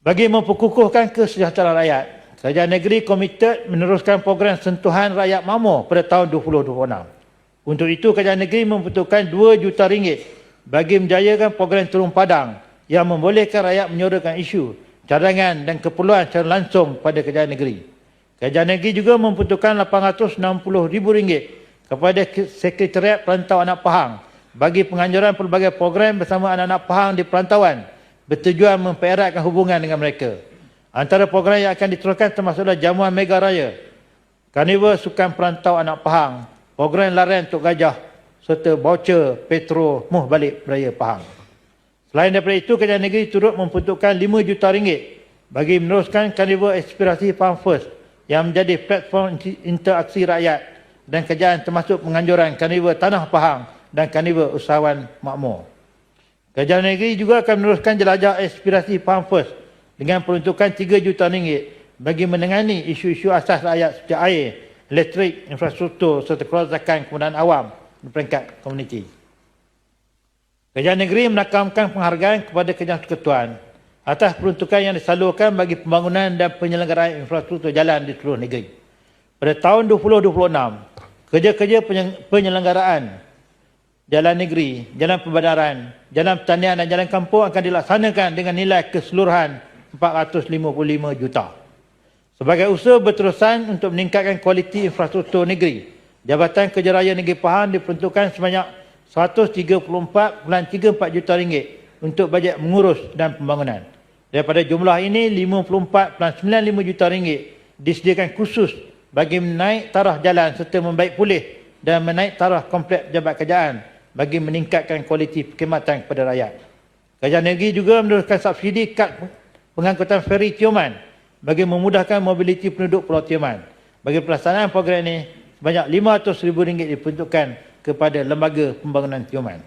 Bagi memperkukuhkan kesejahteraan rakyat, Kerajaan negeri komited meneruskan program sentuhan rakyat makmur pada tahun 2026. Untuk itu, Kerajaan negeri membutuhkan 2 juta ringgit bagi menjayakan program turun padang yang membolehkan rakyat menyuarakan isu, cadangan dan keperluan secara langsung pada Kerajaan negeri. Kerajaan negeri juga membutuhkan RM860,000 kepada Sekretariat Perantau Anak Pahang bagi penganjuran pelbagai program bersama anak-anak Pahang di perantauan bertujuan mempereratkan hubungan dengan mereka. Antara program yang akan diteruskan termasuklah jamuan mega raya, karnival sukan perantau anak Pahang, program larian untuk gajah serta voucher petro muh balik raya Pahang. Selain daripada itu, Kerajaan Negeri turut memperuntukkan 5 juta ringgit bagi meneruskan karnival aspirasi Pahang First yang menjadi platform interaksi rakyat dan kerajaan termasuk penganjuran karnival Tanah Pahang dan karnival usahawan makmur. Kerajaan negeri juga akan meneruskan jelajah aspirasi Pahang First dengan peruntukan 3 juta ringgit bagi menangani isu-isu asas rakyat seperti air, elektrik, infrastruktur serta kerosakan kemudahan awam di peringkat komuniti. Kerajaan negeri menakamkan penghargaan kepada Kerajaan Persekutuan atas peruntukan yang disalurkan bagi pembangunan dan penyelenggaraan infrastruktur jalan di seluruh negeri. Pada tahun 2026, kerja-kerja penyelenggaraan jalan negeri, jalan perbandaran, jalan pertanian dan jalan kampung akan dilaksanakan dengan nilai keseluruhan 455 juta. Sebagai usaha berterusan untuk meningkatkan kualiti infrastruktur negeri, Jabatan Kerja Raya Negeri Pahang diperuntukkan sebanyak 134.34 juta ringgit untuk bajet mengurus dan pembangunan. Daripada jumlah ini, 54.95 juta ringgit disediakan khusus bagi menaik taraf jalan serta membaik pulih dan menaik taraf kompleks pejabat kerajaan bagi meningkatkan kualiti perkhidmatan kepada rakyat. Kerajaan negeri juga meneruskan subsidi kad pengangkutan feri Tioman bagi memudahkan mobiliti penduduk Pulau Tioman. Bagi pelaksanaan program ini, sebanyak RM500,000 diperuntukkan kepada Lembaga Pembangunan Tioman.